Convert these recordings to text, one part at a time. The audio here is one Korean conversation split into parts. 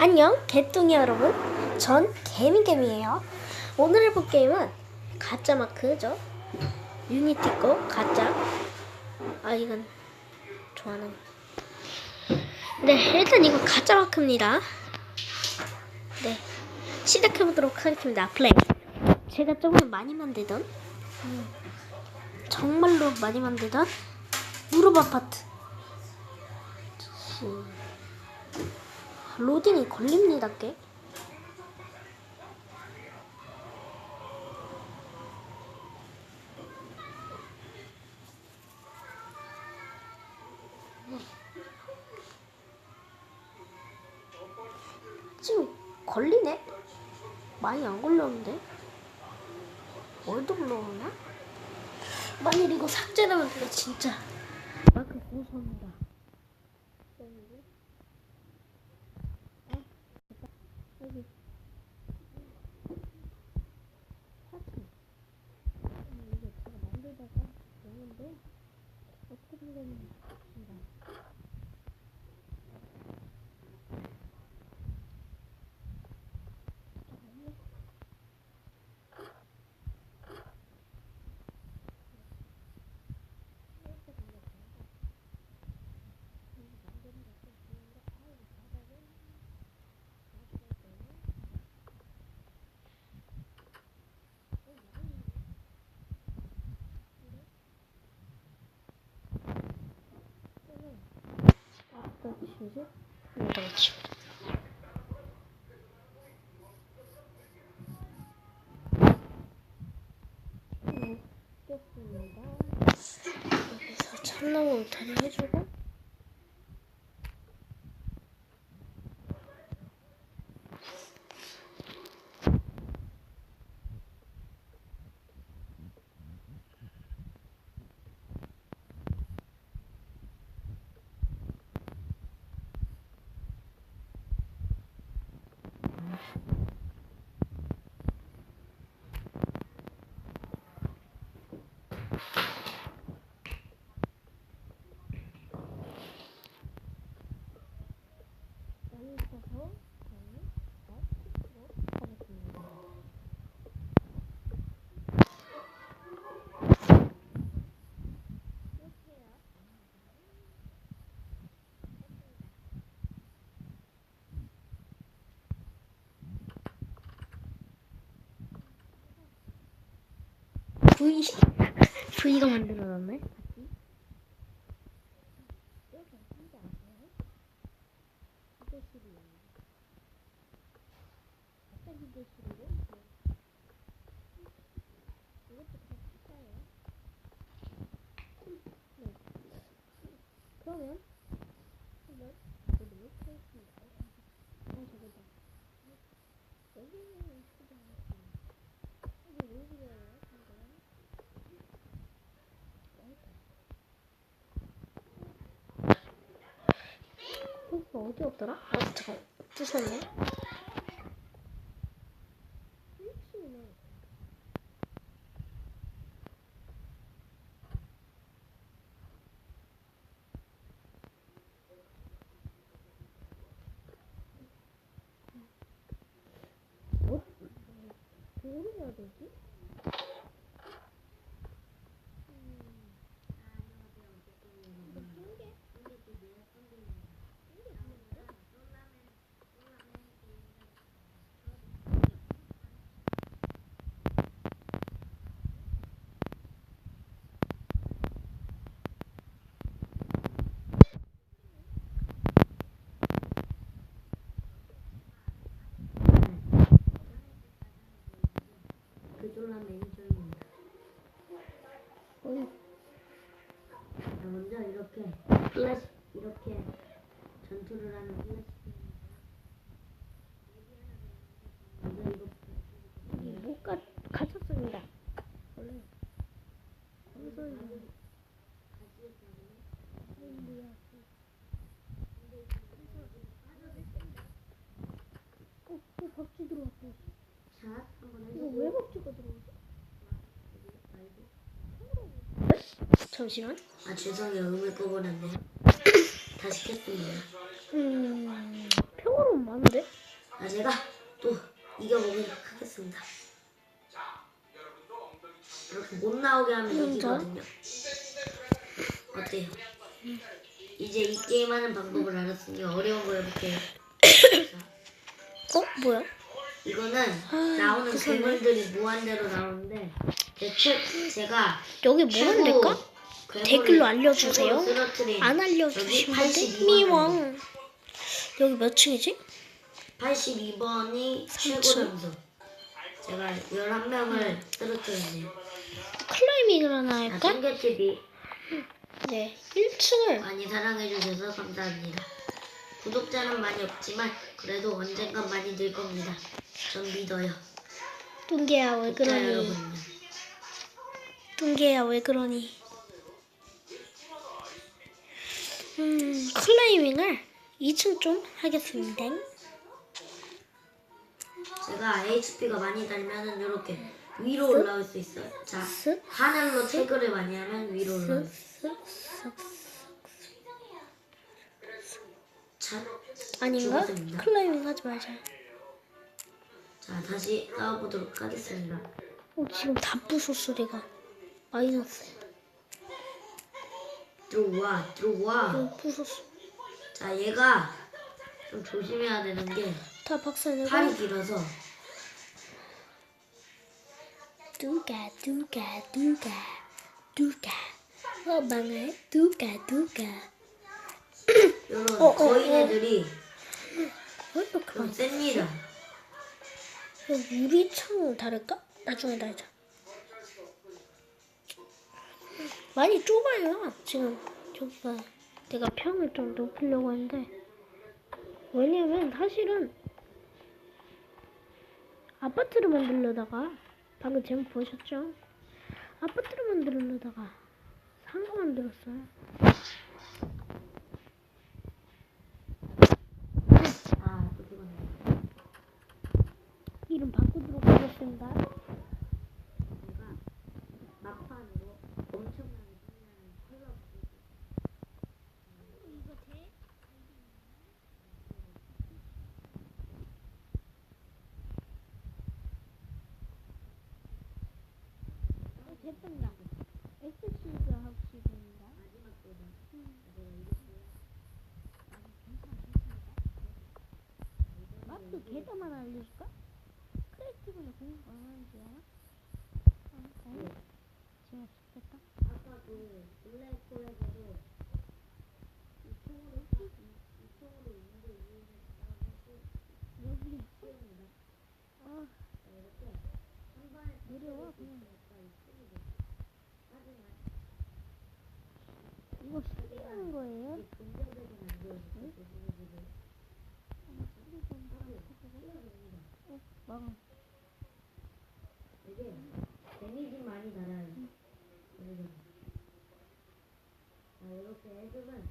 안녕 개뚱이 여러분. 전 개미개미예요. 오늘 해볼 게임은 가짜 마크죠? 유니티 거 가짜. 아 이건 좋아하는 네 일단 이거 가짜 마크입니다. 네 시작해보도록 하겠습니다. 플레이. 제가 조금 많이 만들던 음, 정말로 많이 만들던 무릎 아파트. 음. 로딩이 걸립니다, 꽤. 지금 걸리네? 많이 안 걸렸는데? 월드 불러오나? 만일 이거 삭제되면 내가 진짜 마크 고소합니다. 여기 사진 음, 이게 제가 만들다가 되는데 어떻게 된 건지 모르겠습니다. 잠깐만요. 이렇게 생겼습니다. 음, 만드는 것도 좋은데 아유 바닥은 나중에 때문에 치우지? 이거 치우. 겠습니다. 여기서 참나무 울타리 해주고. 여기서 저는 더 찍도록 하겠습니다. V V가 만들어놨네. 여기 어딘지 아세요? 휴게실이에요. 어떤 휴게실이래? 이것도 그냥 가짜예요. 네. 그러면 한번 보도록 하겠습니다. 어, 저거다. 여기는 크지 않았습니다. 여기 여기예요, 지금. 어, 어디 없더라? 아, 잠깐. 일치네. 뭐, 뭐를 해야 되지? 그 졸라 매니저입니다. 어이, 자, 먼저 이렇게 플래시. 이렇게 전투를 하는 플래시. 먼저 이거 이게 못 가, 갇혔습니다. 원래. 무슨 뭐야. 어, 또 한번 이거 해주고 왜 박쥐가 들어왔어? 말고. 잠시만. 아 죄송해요 음을 꺼버렸네요. 다시 켰습니다. 음, 평화로운 마 많은데? 아, 제가 또 이겨보도록 하겠습니다. 이렇게 못 나오게 하면 진짜? 이기거든요. 어때요? 이제 이 게임 하는 방법을 알았으니 어려운 거 해볼게요. 자, 어? 뭐야? 이거는 아, 나오는 무섭네. 괴물들이 무한대로 나오는데 대체 제가 여기 뭐 최고 될까? 괴물을 댓글로 알려주세요. 최고로 쓰러뜨린 안 알려주시면 돼? 82번 미왕. 여기 몇 층이지? 82번이 최고 삼층? 점수. 제가 11명을 쓰러뜨렸네요. 클라이밍을 하나 아, 할까? 청계TV 네. 1층을 많이 사랑해주셔서 감사합니다. 구독자는 많이 없지만 그래도 언젠간 많이 늘 겁니다. 전 믿어요. 뚱개야 왜 그러니? 뚱개야 왜 그러니? 음 클라이밍을 2층 좀 하겠습니다. 제가 HP가 많이 달면은 이렇게 위로 올라올 수 있어요. 자, 쓱, 하늘로 태그를 많이 하면 위로 올라올 수 있어요. 쓱, 쓱. 자, 아닌가? 죽었습니다. 클라이밍 하지 말자. 자, 다시 싸워보도록 하겠습니다. 어, 지금 다 부쉈어 내가. 마이너스. 들어와, 들어와. 어, 부쉈어. 자, 얘가 좀 조심해야 되는 게 다 박살내고. 팔이 길어서 누가 누가 누가 누가 어 망해 누가 누가 이런 어, 어, 거인 어. 애들이 왜 이렇게 좀 많아? 셉니다. 우리 창 다를까? 나중에 달자. 많이 좁아요. 지금 저기가 내가 평을 좀 높이려고 했는데 왜냐면 사실은 아파트를 만들려다가 방금 제목 보셨죠? 아파트를 만들려다가 상가 만들었어요. 아, 또 죽었네. 이름 바꾸도록 하겠습니다. 제가 막판으로 엄청나게 이거 돼? 어, 됐습니다. 엑스시즈 합시입니다. 마지막보다 마크 계좌만 알려줄 까? 크리에이티브는 공부 얼마인지 알아? 아, 아니. 제가 좋겠다. 아까 그 블랙홀에서도 이쪽으로 이쪽으로 있는데 위에는 여기. 시원이다. 아, 이렇게 한 번에 내려와, 그냥. 있습니다. 하지만 이거 쓰리는 거예요? 이 분자적인 안 좋아요. 조심해주세요. 어, 망. 이게 데미지 많이 달아요. 그래서 자, 이렇게 해주면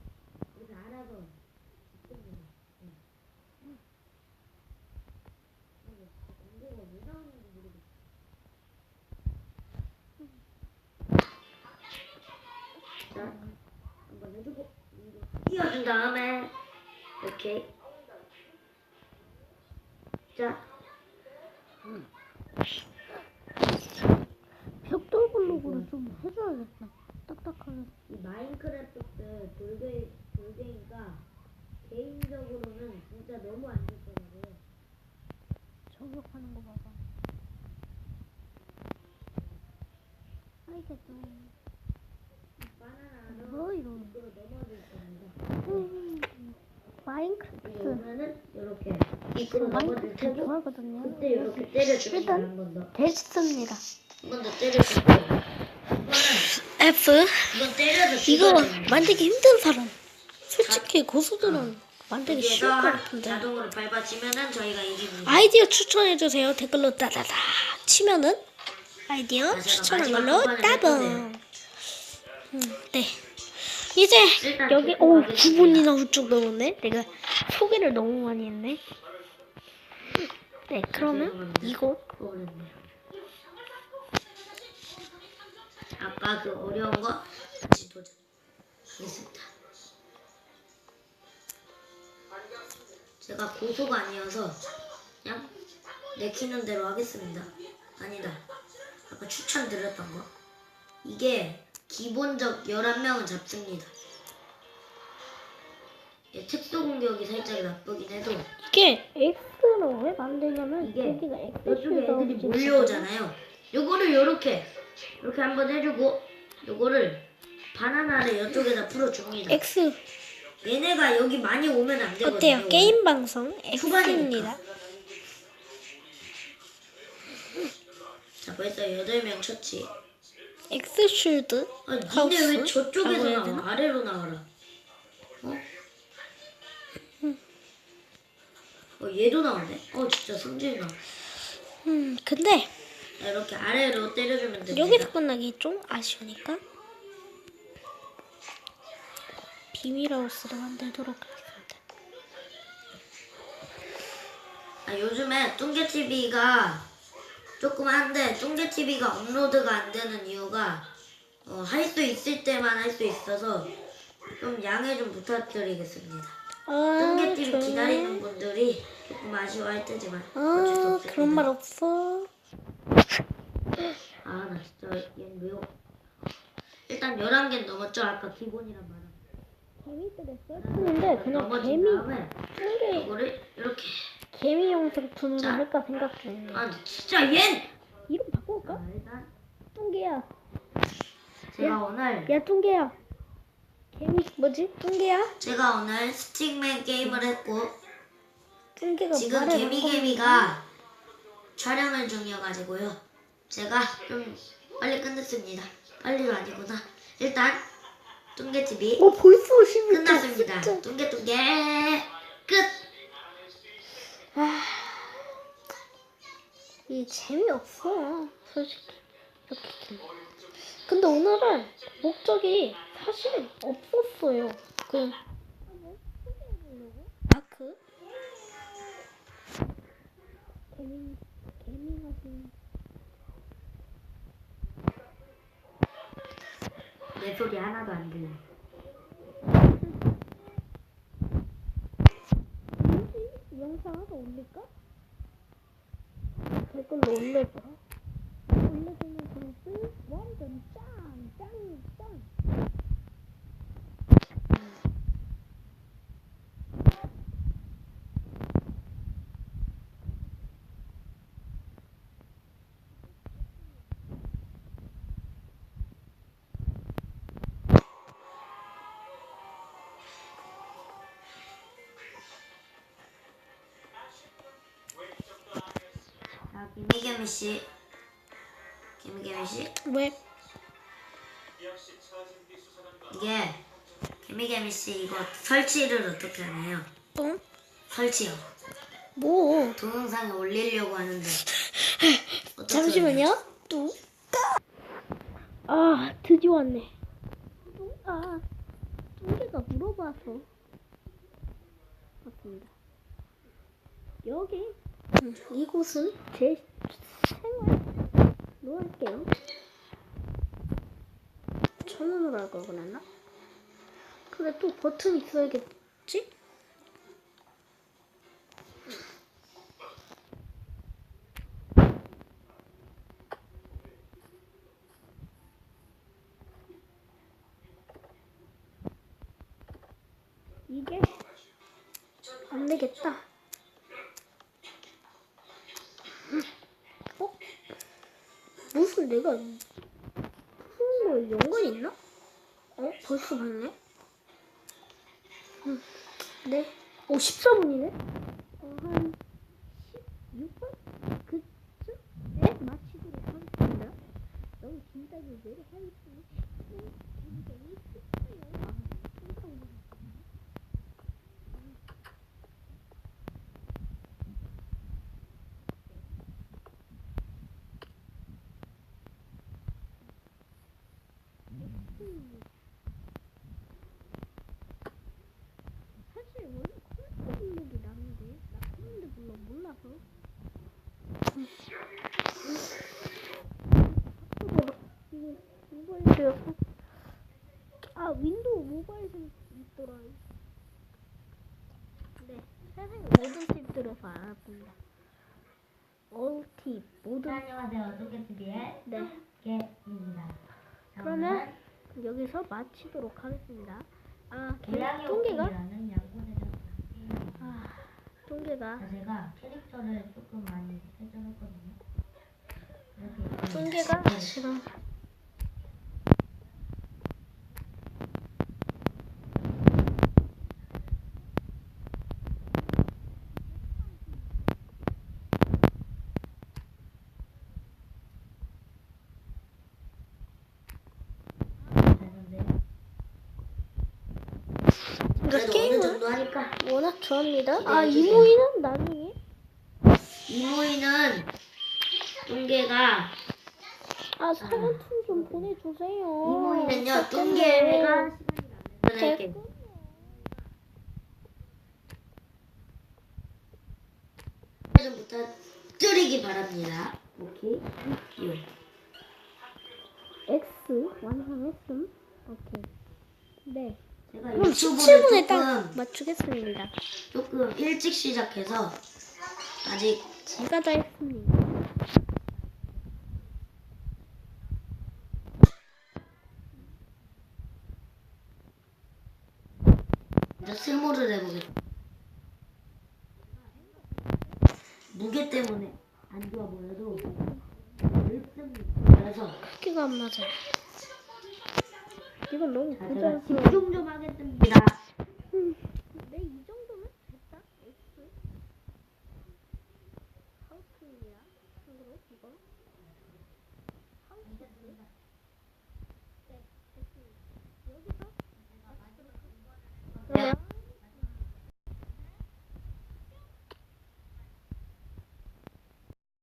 이렇게 알아서 있습니다. 네. 근데 공고가 왜 나오는지 모르겠어. 자, 한번 해주고 이거 띄워준 다음에 오케이. 자, 벽돌 블록으로 좀 해줘야겠다. 딱딱하게. 이 마인크래프트 돌게 돌게니까 개인적으로는 진짜 너무 안 좋더라고요. 저격하는 거 봐봐. 알겠어. 바나나로 뭐 이런. 밑으로 넘어질 겁니다. 음, 마인크래프트. 이렇게 입으로 넘어질 마인크래프트 테고 좋아하거든요. 그때 이렇게 때려주면 일단- 한번 더. 됐습니다. 한번 더 때려주고 이거는 F. 이건 때려서 이거 죽어야. 만들기 힘든 사람. 솔직히 고수들은 만들기 쉬울 것 한- 같은데. 자동으로 밟아치면은 저희가 이깁니다. 아이디어 추천해주세요. 댓글로 따다다 치면은 아이디어 추천한 걸로 따봉. 할 음, 네. 이제 여기 듣고 오 가겠습니다. 9분이나 훌쩍 넘었네. 내가 소개를 너무 많이 했네. 네, 그러면 어렵네요. 아까 그 어려운 거 다시 도전하겠습니다. 제가 고소가 아니어서 그냥 내키는 대로 하겠습니다. 아니다. 아까 추천드렸던 거. 이게 기본적 11명은 잡습니다. 예, 특수 공격이 살짝 나쁘긴 해도 이게 X로 왜 만드냐면 이게 여기가 X 이쪽에 애들이 몰려오잖아요. 요거를 요렇게 이렇게 한번 해주고 요거를 바나나를 이쪽에다 풀어줍니다. X 얘네가 여기 많이 오면 안 되거든요. 어때요? 게임 방송. X입니다. 자 벌써 8명 쳤지. X 쉴드 아, 니네 하우스? 왜 저쪽에서 나와? 아래로 나와라. 어? 어 얘도 나오네. 어 진짜 성질이 나. 음 근데 자, 이렇게 아래로 때려주면 됩니다. 여기서 끝나기 좀 아쉬우니까 비밀하우스를 만들도록 하겠습니다. 아, 요즘에 뚱개TV가 조금 한데 뚱개TV가 업로드가 안 되는 이유가 어, 할 수 있을 때만 할 수 있어서 좀 양해 좀 부탁드리겠습니다. 아, 뚱개TV 조용히 기다리는 분들이 조금 아쉬워할 테지만 어쩔 수 아 없습니다. 그런 말 없어. 아, 나 진짜 얘는 왜요? 일단 11개 넘었죠? 아까 기본이란 말은. 개미들을 썼는데 그냥 넘어진 개미 다음에 이거를 이렇게 개미 영상 거 자. 할까 생각 중이에요. 아, 진짜 얜! 이름 바꿔볼까? 자, 일단 뚱개야. 제가 오늘 야 뚱개야. 개미 뭐지? 뚱개야? 제가 오늘 스틱맨 게임을 했고 뚱개가 지금 말을 개미개미가 촬영을 중이어가지고요. 제가 좀 빨리 끝냈습니다. 빨리가 아니구나. 일단 뚱개TV 어 벌써 10분 끝났습니다. 뚱개뚱개 끝. 아, 이 재미없어 솔직히. 이렇게 근데 오늘은 목적이 사실 없었어요. 그 다크 개미 개미가 지금 내 소리 하나도 안 들려. 뭐지? 하나 올릴까? 댓글로 올려줘 올려주는 것은 완전 짱! 짱! 짱! 자, 개미개미 씨. 개미개미 씨. 왜? 이게 개미개미 씨 이거 설치를 어떻게 하나요? 똥? 설치요. 뭐? 동영상에 올리려고 하는데. 잠시만요. 또. 아, 드디어 왔네. 또, 아, 뚱개가 물어봐서. 맞습니다. 여기, 음, 이곳은 제 생활로 할게요. 천 원으로 할 걸 그랬나? 근데 또 버튼 있어야겠지? 이게 안 되겠다. 어? 내가 뭐 연관이 있나? 어? 벌써 봤네? 음, 네. 오, 14분이네? 모바일도 있더라. 네, 세상 모든 팁들어서 알아봅니다. 올 팁, 모든. 팁. 네. 그러면 여기서 마치도록 하겠습니다. 아, 통계가? 아, 아 통계가. 제가 캐릭터를 조금 많이 설정했거든요. 통계가 네. 싫어. 게임을 정도 하니까 워낙 좋아합니다. 아 주세요. 이모이는 나중에 이모이는 뚱개가 아 사연팀 좀 보내주세요. 이모이는요. 뚱개가 시간이 안 되게 좀 부탁드리기 바랍니다. 오케이. 요. X 완성했음. 오케이. 네. 제가 그럼 유튜브를 17분에 딱 조금 맞추겠습니다. 조금 일찍 시작해서 아직 제가 다 했습니다. 이제 스모를 해보겠습니다. 무게 때문에 안 좋아 보여도 그래서 크기가 안 맞아요. 이건 너무 자, 제가 부자연스러워. 집중 좀 하겠습니다. 음, 네, 이 정도면 됐다. X. 하우스입니다. 참고로 이거. 하우스. 네, 됐습니다. 여기서 그러면